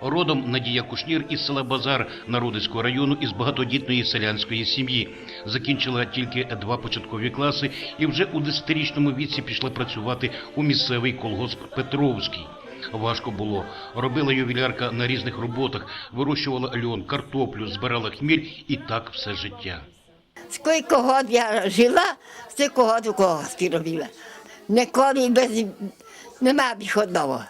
Родом Надія Кушнір із села Базар Народицького району із багатодітної селянської сім'ї. Закінчила тільки два початкові класи і вже у 10-річному віці пішла працювати у місцевий колгосп Петровський. Важко було. Робила ювілярка на різних роботах, вирощувала льон, картоплю, збирала хміль і так все життя. Скільки год я жила, стільки год у колгоспі робила. Ніколи без нема виходного.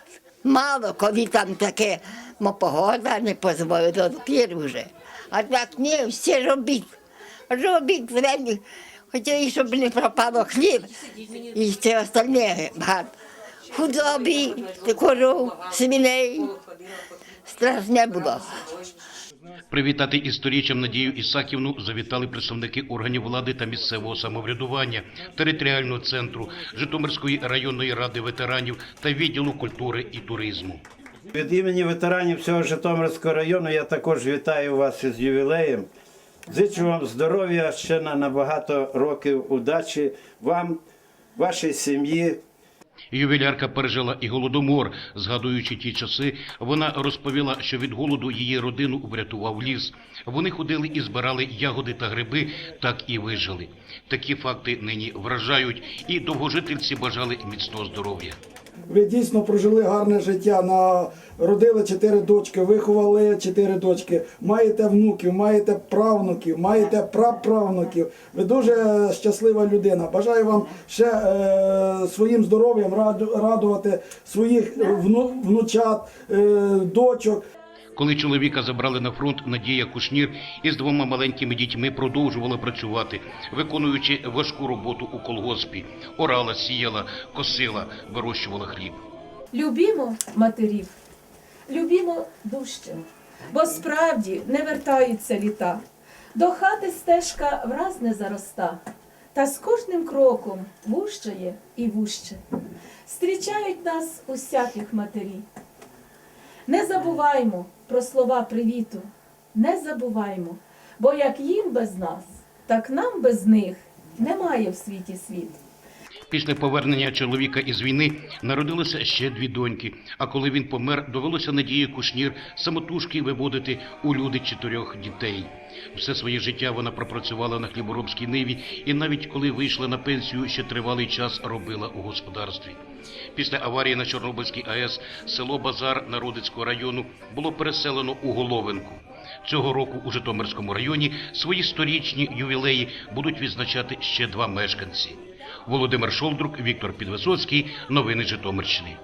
Мало коли там таке, мо погода не дозволить, то тепер вже. А так ні, всі робіть. Робіть хоча і щоб не пропало хліб і все остальне багато. Худобі, коров, свиней. Страшне було. Привітати із сторіччям Надію Ісаківну завітали представники органів влади та місцевого самоврядування, територіального центру, Житомирської районної ради ветеранів та відділу культури і туризму. Від імені ветеранів всього Житомирського району я також вітаю вас із ювілеєм. Зичу вам здоров'я ще на, багато років удачі вам, вашій сім'ї, Ювілярка пережила і голодомор. Згадуючи ті часи, вона розповіла, що від голоду її родину врятував ліс. Вони ходили і збирали ягоди та гриби, так і вижили. Такі факти нині вражають, і довгожительці бажали міцного здоров'я. Ви дійсно прожили гарне життя. Народили чотири дочки, виховали чотири дочки. Маєте внуків, маєте правнуків, маєте праправнуків. Ви дуже щаслива людина. Бажаю вам ще е, своїм здоров'ям радувати своїх вну- внучат, е, дочок. Коли чоловіка забрали на фронт, Надія Кушнір із двома маленькими дітьми продовжувала працювати, виконуючи важку роботу у колгоспі. Орала, сіяла, косила, вирощувала хліб. Любімо матерів, любімо дужче, бо справді не вертаються літа. До хати стежка враз не зароста, та з кожним кроком вущає і вуще. Зустрічають нас усяких матері. Не забуваймо про слова привіту, не забуваймо, бо як їм без нас, так нам без них немає в світі світ. Після повернення чоловіка із війни народилося ще дві доньки. А коли він помер, довелося Надії Кушнір самотужки виводити у люди чотирьох дітей. Все своє життя вона пропрацювала на хліборобській ниві, і навіть коли вийшла на пенсію, ще тривалий час робила у господарстві. Після аварії на Чорнобильській АЕС село Базар Народицького району було переселено у Головинку. Цього року у Житомирському районі свої сторічні ювілеї будуть відзначати ще два мешканці. Володимир Шолдрук, Віктор Підвисоцький. Новини Житомирщини.